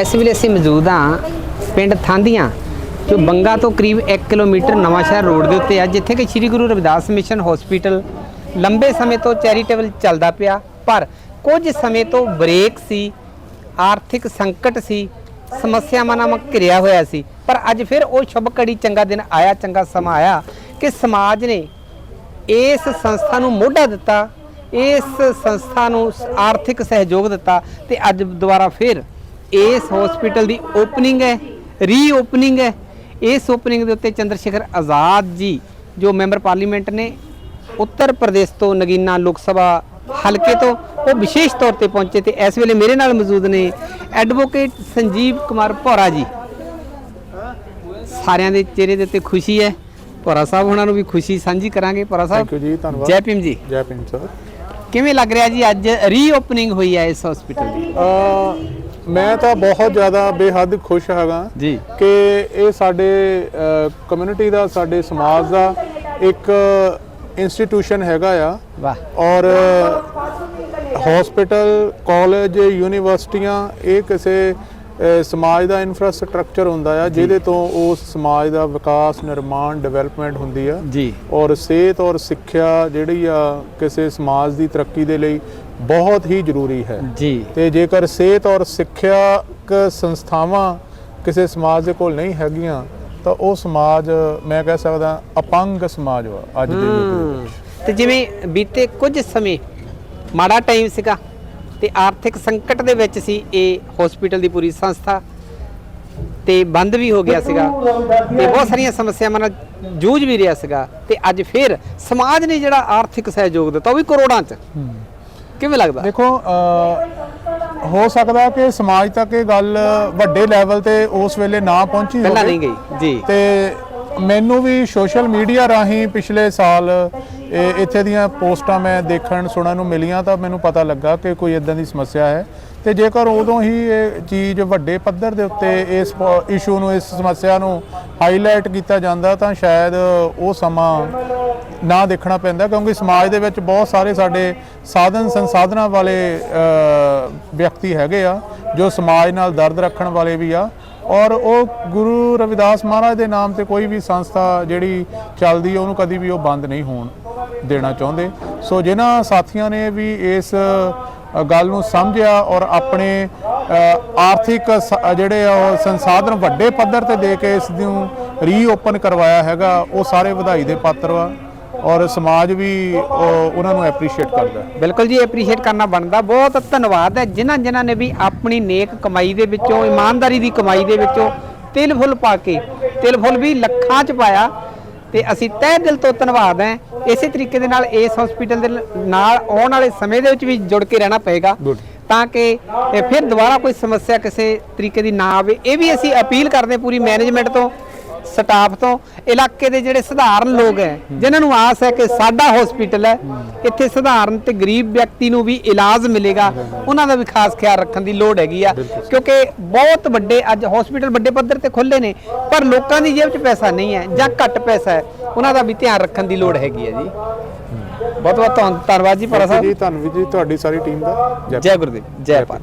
ਇਸ ਵੇਲੇ ਅਸੀਂ ਮੌਜੂਦ ਹਾਂ ਪਿੰਡ ਥਾਂਦੀਆਂ ਜੋ ਬੰਗਾ ਤੋਂ ਕਰੀਬ 1 ਕਿਲੋਮੀਟਰ ਨਵਾਂਸ਼ਹਿਰ ਰੋਡ ਦੇ ਉੱਤੇ ਆ, ਜਿੱਥੇ ਕਿ ਸ੍ਰੀ ਗੁਰੂ ਰਵਿਦਾਸ ਮਿਸ਼ਨ ਹਸਪੀਟਲ ਲੰਬੇ ਸਮੇਂ ਤੋਂ ਚੈਰੀਟੇਬਲ ਚੱਲਦਾ ਪਿਆ, ਪਰ ਕੁਝ ਸਮੇਂ ਤੋਂ ਬ੍ਰੇਕ ਸੀ, ਆਰਥਿਕ ਸੰਕਟ ਸੀ, ਸਮੱਸਿਆਵਾਂ ਨਾਲ ਘਿਰਿਆ ਹੋਇਆ ਸੀ। ਪਰ ਅੱਜ ਫਿਰ ਉਹ ਸ਼ੁਭ ਘੜੀ, ਚੰਗਾ ਦਿਨ ਆਇਆ, ਚੰਗਾ ਸਮਾਂ ਆਇਆ ਕਿ ਸਮਾਜ ਨੇ ਇਸ ਸੰਸਥਾ ਨੂੰ ਮੋਢਾ ਦਿੱਤਾ, ਇਸ ਸੰਸਥਾ ਨੂੰ ਸ- ਆਰਥਿਕ ਸਹਿਯੋਗ ਦਿੱਤਾ ਤੇ ਅੱਜ ਦੁਬਾਰਾ ਫਿਰ ਇਸ ਹਸਪੀਟਲ ਦੀ ਓਪਨਿੰਗ ਹੈ ਰੀਓਪਨਿੰਗ ਹੈ। ਇਸ ਓਪਨਿੰਗ ਦੇ ਉੱਤੇ ਚੰਦਰ ਸ਼ੇਖਰ ਆਜ਼ਾਦ ਜੀ ਜੋ ਮੈਂਬਰ ਪਾਰਲੀਮੈਂਟ ਨੇ ਉੱਤਰ ਪ੍ਰਦੇਸ਼ ਤੋਂ ਨਗੀਨਾ ਲੋਕ ਸਭਾ ਹਲਕੇ ਤੋਂ ਉਹ ਵਿਸ਼ੇਸ਼ ਤੌਰ ਤੇ ਪਹੁੰਚੇ ਤੇ ਇਸ ਵੇਲੇ ਮੇਰੇ ਨਾਲ ਮੌਜੂਦ ਨੇ ਐਡਵੋਕੇਟ ਸੰਜੀਵ ਕੁਮਾਰ ਭੌਰਾ ਜੀ। ਸਾਰਿਆਂ ਦੇ ਚਿਹਰੇ ਦੇ ਉੱਤੇ ਖੁਸ਼ੀ ਹੈ। ਭੌਰਾ ਸਾਹਿਬ ਉਹਨਾਂ ਨੂੰ ਵੀ ਖੁਸ਼ੀ ਸਾਂਝੀ ਕਰਾਂਗੇ। ਭੌਰਾ ਸਾਹਿਬ ਥੈਂਕ ਯੂ ਜੀ ਧੰਨਵਾਦ। ਜੈ ਭੀਮ ਜੀ। ਜੈ ਭੀਮ ਸਰ। ਕਿਵੇਂ ਲੱਗ ਰਿਹਾ ਜੀ ਅੱਜ ਰੀਓਪਨਿੰਗ ਹੋਈ ਹੈ ਇਸ ਹਸਪੀਟਲ ਦੀ? ਮੈਂ ਤਾਂ ਬਹੁਤ ਜ਼ਿਆਦਾ ਬੇਹੱਦ ਖੁਸ਼ ਹੈਗਾ ਜੀ। ਕਿ ਇਹ ਸਾਡੇ ਕਮਿਊਨਿਟੀ ਦਾ ਸਾਡੇ ਸਮਾਜ ਦਾ ਇੱਕ ਇੰਸਟੀਟਿਊਸ਼ਨ ਹੈਗਾ ਆ। ਵਾਹ। ਔਰ ਹਸਪੀਟਲ ਕਾਲਜ ਯੂਨੀਵਰਸਿਟੀਆਂ ਇਹ ਕਿਸੇ ਅ, ਸਮਾਜ ਦਾ ਇਨਫਰਾਸਟ੍ਰਕਚਰ ਹੁੰਦਾ ਆ ਜਿਹਦੇ ਤੋਂ ਉਸ ਸਮਾਜ ਦਾ ਵਿਕਾਸ ਨਿਰਮਾਣ ਡਿਵੈਲਪਮੈਂਟ ਹੁੰਦੀ ਆ। ਜੀ। ਔਰ ਸਿਹਤ ਔਰ ਸਿੱਖਿਆ ਜਿਹੜੀ ਆ ਕਿਸੇ ਸਮਾਜ ਦੀ ਤਰੱਕੀ ਦੇ ਲਈ ਬਹੁਤ ਹੀ ਜ਼ਰੂਰੀ ਹੈ। ਜੀ। ਤੇ ਜੇਕਰ ਸਿਹਤ ਔਰ ਸਿੱਖਿਆਕ ਸੰਸਥਾਵਾਂ ਕਿਸੇ ਸਮਾਜ ਦੇ ਕੋਲ ਨਹੀਂ ਹੈਗੀਆਂ ਤਾਂ ਉਹ ਸਮਾਜ ਮੈਂ ਕਹਿ ਸਕਦਾ ਅਪੰਗ ਸਮਾਜ ਵਾ ਅੱਜ ਦੇ ਯੁੱਗ ਦੇ ਹਮ, ਵਿੱਚ। ਤੇ ਜਿਵੇਂ ਬੀਤੇ ਕੁਝ ਸਮੇਂ ਮਾੜਾ ਟਾਈਮ ਸੀਗਾ ਤੇ ਆਰਥਿਕ ਸੰਕਟ ਦੇ ਵਿੱਚ ਸੀ ਇਹ ਹਸਪੀਟਲ ਦੀ ਪੂਰੀ ਸੰਸਥਾ ਤੇ ਬੰਦ ਵੀ ਹੋ ਗਿਆ ਸੀਗਾ ਤੇ ਬਹੁਤ ਸਾਰੀਆਂ ਸਮੱਸਿਆਵਾਂ ਨਾਲ ਜੂਝ ਵੀ ਰਿਹਾ ਸੀਗਾ ਤੇ ਅੱਜ ਫਿਰ ਸਮਾਜ ਨੇ ਜਿਹੜਾ ਆਰਥਿਕ ਸਹਿਯੋਗ ਦਿੱਤਾ ਉਹ ਵੀ ਕਰੋੜਾਂ ਚ। ਕਿਵੇਂ ਲੱਗਦਾ? ਦੇਖੋ ਹੋ ਸਕਦਾ ਕਿ ਸਮਾਜ ਤੱਕ ਇਹ ਗੱਲ ਵੱਡੇ ਲੈਵਲ ਤੇ ਉਸ ਵੇਲੇ ਨਾ ਪਹੁੰਚੀ ਪਹਿਲਾਂ। ਨਹੀਂ ਗਈ ਜੀ। ਤੇ ਮੈਨੂੰ ਵੀ ਸੋਸ਼ਲ ਮੀਡੀਆ ਰਾਹੀਂ ਪਿਛਲੇ ਸਾਲ ਇੱਥੇ ਦੀਆਂ ਪੋਸਟਾਂ ਮੈਂ ਦੇਖਣ ਸੁਣਨ ਨੂੰ ਮਿਲੀਆਂ ਤਾਂ ਮੈਨੂੰ ਪਤਾ ਲੱਗਾ ਕਿ ਕੋਈ ਇਦਾਂ ਦੀ ਸਮੱਸਿਆ ਹੈ। ਤੇ ਜੇਕਰ ਉਦੋਂ ਹੀ ਇਹ ਚੀਜ਼ ਵੱਡੇ ਪੱਧਰ ਦੇ ਉੱਤੇ ਇਸ ਇਸ਼ੂ ਨੂੰ ਇਸ ਸਮੱਸਿਆ ਨੂੰ ਹਾਈਲਾਈਟ ਕੀਤਾ ਜਾਂਦਾ ਤਾਂ ਸ਼ਾਇਦ ਉਹ ਸਮਾਂ ਨਾ ਦੇਖਣਾ ਪੈਂਦਾ ਕਿਉਂਕਿ ਸਮਾਜ ਦੇ ਵਿੱਚ ਬਹੁਤ ਸਾਰੇ ਸਾਡੇ ਸਾਧਨ ਸੰਸਾਧਨਾਂ ਵਾਲੇ ਵਿਅਕਤੀ ਹੈਗੇ ਆ, ਜੋ ਸਮਾਜ ਨਾਲ ਦਰਦ ਰੱਖਣ ਵਾਲੇ ਵੀ ਆ। ਔਰ ਉਹ ਗੁਰੂ ਰਵਿਦਾਸ ਮਹਾਰਾਜ ਦੇ ਨਾਮ ਤੇ ਕੋਈ ਵੀ ਸੰਸਥਾ ਜਿਹੜੀ ਚੱਲਦੀ ਹੈ ਉਹਨੂੰ ਕਦੀ ਵੀ ਉਹ ਬੰਦ ਨਹੀਂ ਹੋਣ ਦੇਣਾ ਚਾਹੁੰਦੇ। ਸੋ ਜਿਨ੍ਹਾਂ ਸਾਥੀਆਂ ਨੇ ਵੀ ਇਸ ਗੱਲ ਨੂੰ ਸਮਝਿਆ ਔਰ ਆਪਣੇ ਆਰਥਿਕ ਸ- ਜਿਹੜੇ ਆ ਉਹ ਸੰਸਾਧਨ ਵੱਡੇ ਪੱਧਰ ਤੇ ਦੇ ਕੇ ਇਸ ਨੂੰ ਰੀਓਪਨ ਕਰਵਾਇਆ ਹੈਗਾ, ਉਹ ਸਾਰੇ ਵਧਾਈ ਦੇ ਪਾਤਰ ਵਾ ਔਰ ਸਮਾਜ ਵੀ ਉਹ- ਉਹਨਾਂ ਨੂੰ ਐਪਰੀਸ਼ੀਏਟ ਕਰਦਾ ਬਿਲਕੁਲ ਜੀ ਐਪਰੀਸ਼ੀਏਟ ਕਰਨਾ ਬਣਦਾ। ਬਹੁਤ ਧੰਨਵਾਦ ਹੈ ਜਿਨ੍ਹਾਂ ਜਿਨ੍ਹਾਂ ਨੇ ਵੀ ਆਪਣੀ ਨੇਕ ਕਮਾਈ ਦੇ ਵਿੱਚੋਂ ਇਮਾਨਦਾਰੀ ਦੀ ਕਮਾਈ ਦੇ ਵਿੱਚੋਂ ਤਿਲ ਫੁੱਲ ਪਾ ਕੇ ਤਿਲ ਫੁੱਲ ਵੀ ਲੱਖਾਂ ਚ ਪਾਇਆ। ਤੇ ਅਸੀਂ ਤਹਿ ਦਿਲ ਤੋਂ ਧੰਨਵਾਦ ਹੈ। ਇਸੇ ਤਰੀਕੇ ਦੇ ਨਾਲ ਇਸ ਹਸਪੀਟਲ ਦੇ ਨਾਲ ਆਉਣ ਵਾਲੇ ਸਮੇਂ ਦੇ ਵਿੱਚ ਵੀ ਜੁੜ ਕੇ ਰਹਿਣਾ ਪਏਗਾ. ਤਾਂ ਕਿ ਫਿਰ ਦੁਬਾਰਾ ਕੋਈ ਸਮੱਸਿਆ ਕਿਸੇ ਤਰੀਕੇ ਦੀ ਨਾ ਆਵੇ। ਇਹ ਵੀ ਅਸੀਂ ਅਪੀਲ ਕਰਦੇ ਪੂਰੀ ਮੈਨੇਜਮੈਂਟ ਤੋਂ ਸਟਾਫ ਤੋਂ ਇਲਾਕੇ ਦੇ ਜਿਹੜੇ ਸਧਾਰਨ ਲੋਕ ਹੈ ਜਿਨ੍ਹਾਂ ਨੂੰ ਆਸ ਹੈ ਕਿ ਸਾਡਾ ਹਸਪੀਟਲ ਹੈ ਇੱਥੇ ਸਧਾਰਨ ਤੇ ਗਰੀਬ ਵਿਅਕਤੀ ਨੂੰ ਵੀ ਇਲਾਜ ਮਿਲੇਗਾ ਉਹਨਾਂ ਦਾ ਵੀ ਖਾਸ ਖਿਆਲ ਰੱਖਣ ਦੀ ਲੋੜ ਹੈਗੀ ਆ। ਕਿਉਂਕਿ ਬਹੁਤ ਵੱਡੇ ਅੱਜ ਹਸਪੀਟਲ ਵੱਡੇ ਪੱਧਰ ਤੇ ਖੁੱਲੇ ਨੇ ਪਰ ਲੋਕਾਂ ਦੀ ਜੇਬ 'ਚ ਪੈਸਾ ਨਹੀਂ ਹੈ ਜਾਂ ਘੱਟ ਪੈਸਾ ਹੈ ਉਹਨਾਂ ਦਾ ਵੀ ਧਿਆਨ ਰੱਖਣ ਦੀ ਲੋੜ ਹੈਗੀ ਹੈ ਜੀ। ਬਹੁਤ ਬਹੁਤ ਧੰਨ- ਧੰਨਵਾਦ ਜੀ ਪਰਾ ਸਾਹਿਬ। ਜੀ ਧੰਨਵਾਦ ਜੀ ਤੁਹਾਡੀ ਸਾਰੀ ਟੀਮ ਦਾ। ਜੈ ਗੁਰਦੇਵ ਜੈ ਪਾਲ